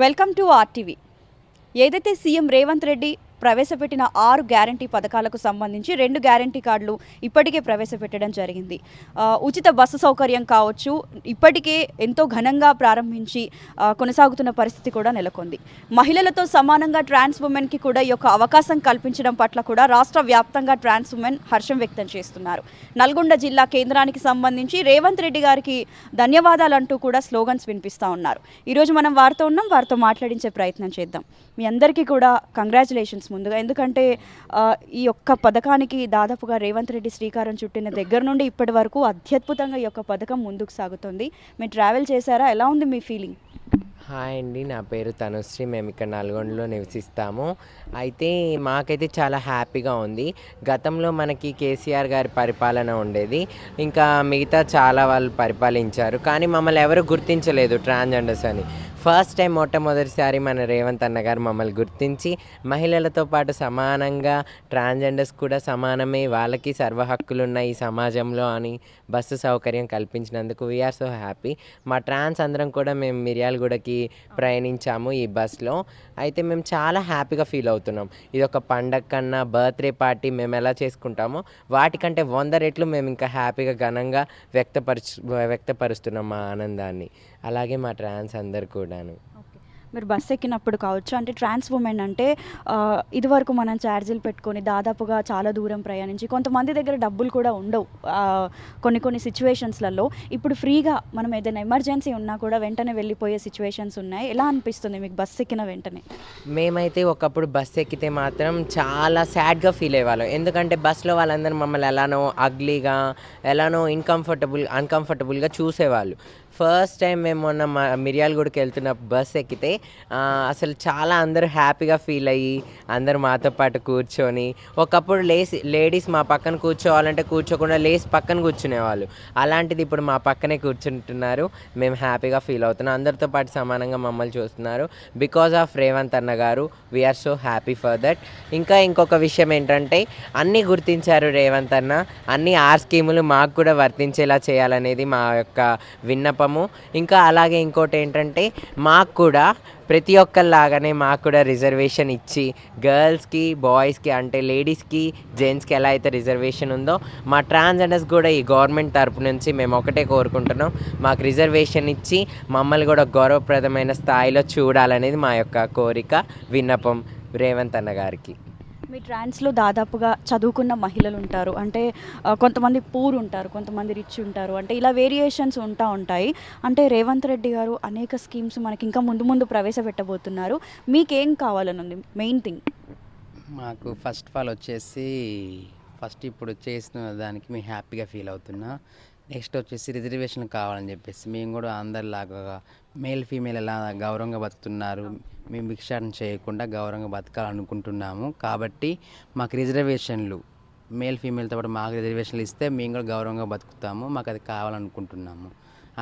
Welcome to RTV. ఏదైతే CM Revanth Reddy ప్రవేశపెట్టిన ఆరు గ్యారంటీ పథకాలకు సంబంధించి రెండు గ్యారంటీ కార్డులు ఇప్పటికే ప్రవేశపెట్టడం జరిగింది. ఉచిత బస్సు సౌకర్యం కావచ్చు ఇప్పటికే ఎంతో ఘనంగా ప్రారంభించి కొనసాగుతున్న పరిస్థితి కూడా నెలకొంది. మహిళలతో సమానంగా ట్రాన్స్ ఉమెన్కి కూడా ఈ యొక్క అవకాశం కల్పించడం పట్ల కూడా రాష్ట్ర వ్యాప్తంగా ట్రాన్స్ ఉమెన్ హర్షం వ్యక్తం చేస్తున్నారు. నల్గొండ జిల్లా కేంద్రానికి సంబంధించి రేవంత్ రెడ్డి గారికి ధన్యవాదాలు అంటూ కూడా స్లోగన్స్ వినిపిస్తూ ఉన్నారు. ఈరోజు మనం వారితో ఉన్నాం వారితో మాట్లాడించే ప్రయత్నం చేద్దాం. మీ అందరికీ కూడా కంగ్రాచులేషన్స్. ముందుగా. ఎందుకంటే ఈ యొక్క పథకానికి దాదాపుగా రేవంత్ రెడ్డి శ్రీకారం చుట్టిన దగ్గర నుండి ఇప్పటి వరకు అత్యద్భుతంగా ఈ యొక్క పథకం ముందుకు సాగుతుంది. మీరు ట్రావెల్ చేశారా? ఎలా ఉంది మీ ఫీలింగ్ హాయ్ అండి. నా పేరు తనుశ్రీ. మేము ఇక్కడ నల్గొండలో నివసిస్తాము. అయితే మాకైతే చాలా హ్యాపీగా ఉంది. గతంలో మనకి కేసీఆర్ గారి పరిపాలన ఉండేది. ఇంకా మిగతా చాలా వాళ్ళు పరిపాలించారు. కానీ మమ్మల్ని ఎవరు గుర్తించలేదు ట్రాన్స్జెండర్స్ అని. ఫస్ట్ టైం మొట్టమొదటిసారి మన రేవంత్ అన్న గారు మమ్మల్ని గుర్తించి మహిళలతో పాటు సమానంగా ట్రాన్స్జెండర్స్ కూడా సమానమే వాళ్ళకి సర్వ హక్కులు ఉన్నాయి ఈ సమాజంలో అని బస్సు సౌకర్యం కల్పించినందుకు వీఆర్ సో హ్యాపీ మా ట్రాన్స్ అందరం కూడా మేము మిర్యాలగూడకి ప్రయాణించాము ఈ బస్లో. అయితే మేము చాలా హ్యాపీగా ఫీల్ అవుతున్నాం. ఇది ఒక పండగ కన్నా బర్త్డే పార్టీ మేము ఎలా చేసుకుంటామో వాటికంటే వంద రెట్లు మేము ఇంకా హ్యాపీగా ఘనంగా వ్యక్తపరచు వ్యక్తపరుస్తున్నాం మా ఆనందాన్ని. అలాగే మా ట్రాన్స్ అందరు కూడాను. మీరు బస్ ఎక్కినప్పుడు కావచ్చు. అంటే ట్రాన్స్ ఉమెన్ అంటే ఇదివరకు మనం ఛార్జీలు పెట్టుకొని దాదాపుగా చాలా దూరం ప్రయాణించి కొంతమంది దగ్గర డబ్బులు కూడా ఉండవు. కొన్ని కొన్ని సిచ్యువేషన్స్లలో ఇప్పుడు ఫ్రీగా మనం ఏదైనా ఎమర్జెన్సీ ఉన్నా కూడా వెంటనే వెళ్ళిపోయే సిచ్యువేషన్స్ ఉన్నాయి. ఎలా అనిపిస్తుంది మీకు బస్ ఎక్కిన వెంటనే? మేమైతే ఒకప్పుడు బస్ ఎక్కితే మాత్రం చాలా సాడ్గా ఫీల్ అయ్యేవాళ్ళం. ఎందుకంటే బస్లో వాళ్ళందరూ మమ్మల్ని ఎలానో అగ్లీగా ఎలానో ఇన్కంఫర్టబుల్ అన్కంఫర్టబుల్గా చూసేవాళ్ళు. ఫస్ట్ టైం మేము మొన్న మా మిర్యాలగూడకి వెళ్తున్న బస్ ఎక్కితే అసలు చాలా అందరూ హ్యాపీగా ఫీల్ అయ్యి అందరూ మాతో పాటు కూర్చొని ఒకప్పుడు లేసి లేడీస్ మా పక్కన కూర్చోవాలంటే కూర్చోకుండా లేసి పక్కన కూర్చునేవాళ్ళు. అలాంటిది ఇప్పుడు మా పక్కనే కూర్చుంటున్నారు. మేము హ్యాపీగా ఫీల్ అవుతున్నాం. అందరితో పాటు సమానంగా మమ్మల్ని చూస్తున్నారు. బికాజ్ ఆఫ్ రేవంత్ అన్న గారు we're so happy for that ఇంకా ఇంకొక విషయం ఏంటంటే అన్నీ గుర్తించారు రేవంత్ అన్న. అన్ని ఆర్ స్కీములు మాకు కూడా వర్తించేలా చేయాలనేది మా యొక్క విన్నపము. ఇంకా అలాగే ఇంకోటి ఏంటంటే మాకు కూడా ప్రతి ఒక్కరిలాగానే మాకు కూడా రిజర్వేషన్ ఇచ్చి గర్ల్స్కి బాయ్స్కి అంటే లేడీస్కి జెంట్స్కి ఎలా అయితే రిజర్వేషన్ ఉందో మా ట్రాన్స్జెండర్స్ కూడా ఈ గవర్నమెంట్ తరపు నుంచి మేము ఒకటే కోరుకుంటున్నాం. మాకు రిజర్వేషన్ ఇచ్చి మమ్మల్ని కూడా గౌరవప్రదమైన స్థాయిలో చూడాలనేది మా యొక్క కోరిక విన్నపం రేవంత్ అన్న గారికి. మీ ట్రాన్స్లో దాదాపుగా చదువుకున్న మహిళలు ఉంటారు అంటే కొంతమంది పూర్ ఉంటారు కొంతమంది రిచ్ ఉంటారు. అంటే ఇలా వేరియేషన్స్ ఉంటా ఉంటాయి. అంటే రేవంత్ రెడ్డి గారు అనేక స్కీమ్స్ మనకి ఇంకా ముందు ముందు ప్రవేశపెట్టబోతున్నారు. మీకేం కావాలని ఉంది మెయిన్ థింగ్. మాకు ఫస్ట్ ఆఫ్ ఆల్ వచ్చేసి ఫస్ట్ ఇప్పుడు చేసిన దానికి మేము హ్యాపీగా ఫీల్ అవుతున్నా. నెక్స్ట్ వచ్చేసి రిజర్వేషన్ కావాలని చెప్పేసి మేము కూడా అందరిలాగా మేల్ ఫీమేల్ ఎలా గౌరవంగా బతుకుతున్నారు మేము భిక్షాటన చేయకుండా గౌరవంగా బతకాలనుకుంటున్నాము. కాబట్టి మాకు రిజర్వేషన్లు మేల్ ఫీమేల్తో పాటు మాకు రిజర్వేషన్లు ఇస్తే మేము కూడా గౌరవంగా బతుకుతాము మాకు అది కావాలనుకుంటున్నాము.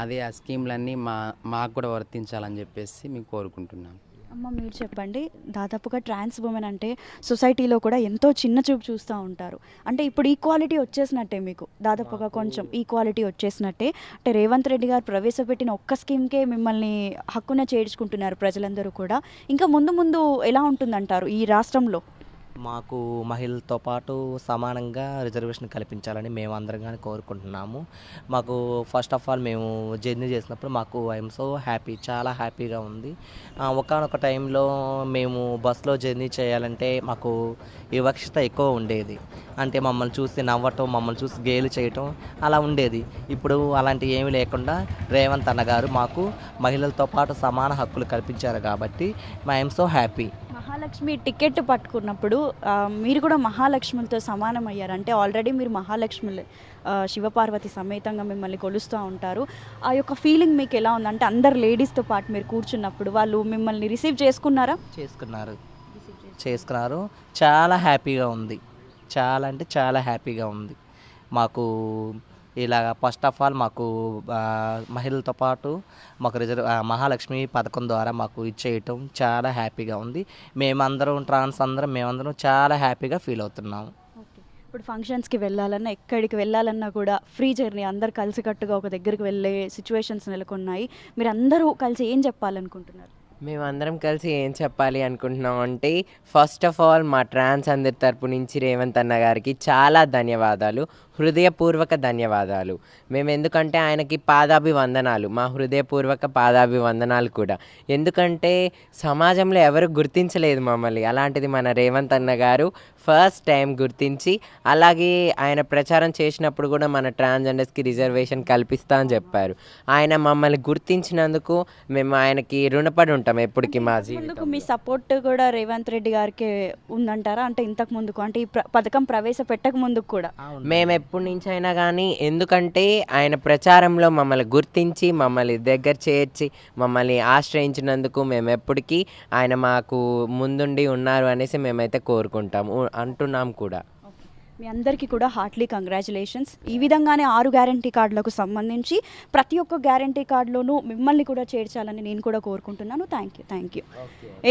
అదే ఆ స్కీమ్లన్నీ మా మాకు కూడా వర్తించాలని చెప్పేసి మేము కోరుకుంటున్నాము. అమ్మ మీరు చెప్పండి. దాదాపుగా ట్రాన్స్ ఉమెన్ అంటే సొసైటీలో కూడా ఎంతో చిన్న చూపు చూస్తూ ఉంటారు. అంటే ఇప్పుడు ఈక్వాలిటీ వచ్చేసినట్టే మీకు. దాదాపుగా కొంచెం ఈక్వాలిటీ వచ్చేసినట్టే. అంటే రేవంత్ రెడ్డి గారు ప్రవేశపెట్టిన ఒక్క స్కీమ్కే మిమ్మల్ని హక్కున చేర్చుకుంటున్నారు ప్రజలందరూ కూడా. ఇంకా ముందు ముందు ఎలా ఉంటుందంటారు ఈ రాష్ట్రంలో? మాకు మహిళలతో పాటు సమానంగా రిజర్వేషన్ కల్పించాలని మేము అందరం కానీ కోరుకుంటున్నాము. మాకు ఫస్ట్ ఆఫ్ ఆల్ మేము జర్నీ చేసినప్పుడు మాకు ఐఎమ్ సో హ్యాపీ చాలా హ్యాపీగా ఉంది. ఒకనొక టైంలో మేము బస్సులో జర్నీ చేయాలంటే మాకు వివక్షత ఎక్కువ ఉండేది. అంటే మమ్మల్ని చూసి నవ్వటం మమ్మల్ని చూసి గేలు చేయటం అలా ఉండేది. ఇప్పుడు అలాంటి ఏమీ లేకుండా రేవంత్ అన్నగారు మాకు మహిళలతో పాటు సమాన హక్కులు కల్పించారు కాబట్టి I'm so happy Mahalakshmi ticket పట్టుకున్నప్పుడు మీరు కూడా మహాలక్ష్ములతో సమానం అయ్యారు అంటే ఆల్రెడీ మీరు మహాలక్ష్మి శివపార్వతి సమేతంగా మిమ్మల్ని కొలుస్తూ ఉంటారు. ఆ యొక్క ఫీలింగ్ మీకు ఎలా ఉంది? అంటే అందరు లేడీస్తో పాటు మీరు కూర్చున్నప్పుడు వాళ్ళు మిమ్మల్ని రిసీవ్ చేసుకున్నారా? చేసుకున్నారు. చేసుకున్నారు. చాలా హ్యాపీగా ఉంది. చాలా అంటే చాలా హ్యాపీగా ఉంది. మాకు ఇలాగ ఫస్ట్ ఆఫ్ ఆల్ మాకు మహిళలతో పాటు మాకు రిజర్వ్ మహాలక్ష్మి పథకం ద్వారా మాకు ఇచ్చేయటం చాలా హ్యాపీగా ఉంది. మేమందరం ట్రాన్స్ అందరం మేమందరం చాలా హ్యాపీగా ఫీల్ అవుతున్నాం ఇప్పుడు ఫంక్షన్స్కి వెళ్ళాలన్నా ఎక్కడికి వెళ్ళాలన్నా కూడా ఫ్రీ జర్నీ అందరు కలిసికట్టుగా ఒక దగ్గరికి వెళ్ళే సిచ్యువేషన్స్ నెలకొన్నాయి. మీరు అందరూ కలిసి ఏం చెప్పాలనుకుంటున్నారు? మేమందరం కలిసి ఏం చెప్పాలి అనుకుంటున్నాం అంటే ఫస్ట్ ఆఫ్ ఆల్ మా ట్రాన్స్ అందరి తరపు నుంచి రేవంత్ అన్న గారికి చాలా ధన్యవాదాలు హృదయపూర్వక ధన్యవాదాలు. మేము ఎందుకంటే ఆయనకి పాదాభివందనాలు మా హృదయపూర్వక పాదాభివందనాలు కూడా. ఎందుకంటే సమాజంలో ఎవరు గుర్తించలేదు మమ్మల్ని. అలాంటిది మన రేవంత్ అన్న గారు ఫస్ట్ టైం గుర్తించి అలాగే ఆయన ప్రచారం చేసినప్పుడు కూడా మన ట్రాన్స్జెండర్స్కి రిజర్వేషన్ కల్పిస్తా అని చెప్పారు. ఆయన మమ్మల్ని గుర్తించినందుకు మేము ఆయనకి రుణపడి ఉంటాం ఎప్పటికీ మా ముందుకు జీవితం మీ సపోర్ట్ కూడా రేవంత్ రెడ్డి గారికి ఉందంటారా? అంటే ఇంతకు ముందుకు అంటే ఈ పథకం ప్రవేశపెట్టక ముందుకు కూడా. మేము ఎప్పటి నుంచి అయినా కానీ ఎందుకంటే ఆయన ప్రచారంలో మమ్మల్ని గుర్తించి మమ్మల్ని దగ్గర చేర్చి మమ్మల్ని ఆశ్రయించినందుకు మేము ఎప్పటికీ ఆయన మాకు ముందుండి ఉన్నారు అనేసి మేమైతే కోరుకుంటాం. ఉ- అంటున్నాం కూడా. మీ అందరికీ కూడా హార్ట్లీ కంగ్రాచులేషన్స్. ఈ విధంగానే ఆరు గ్యారంటీ కార్డులకు సంబంధించి ప్రతి ఒక్క గ్యారంటీ కార్డులోనూ మిమ్మల్ని కూడా చేర్చాలని నేను కూడా కోరుకుంటున్నాను. థ్యాంక్ యూ థ్యాంక్ యూ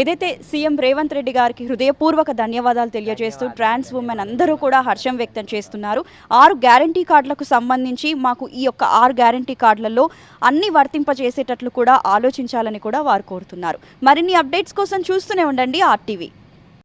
ఏదైతే సీఎం రేవంత్ రెడ్డి గారికి హృదయపూర్వక ధన్యవాదాలు తెలియజేస్తూ ట్రాన్స్ ఉమెన్ అందరూ కూడా హర్షం వ్యక్తం చేస్తున్నారు. ఆరు గ్యారంటీ కార్డులకు సంబంధించి మాకు ఈ యొక్క ఆరు గ్యారంటీ కార్డులలో అన్ని వర్తింపజేసేటట్లు కూడా ఆలోచించాలని కూడా వారు కోరుతున్నారు. మరిన్ని అప్డేట్స్ కోసం చూస్తూనే ఉండండి ఆర్టీవీ.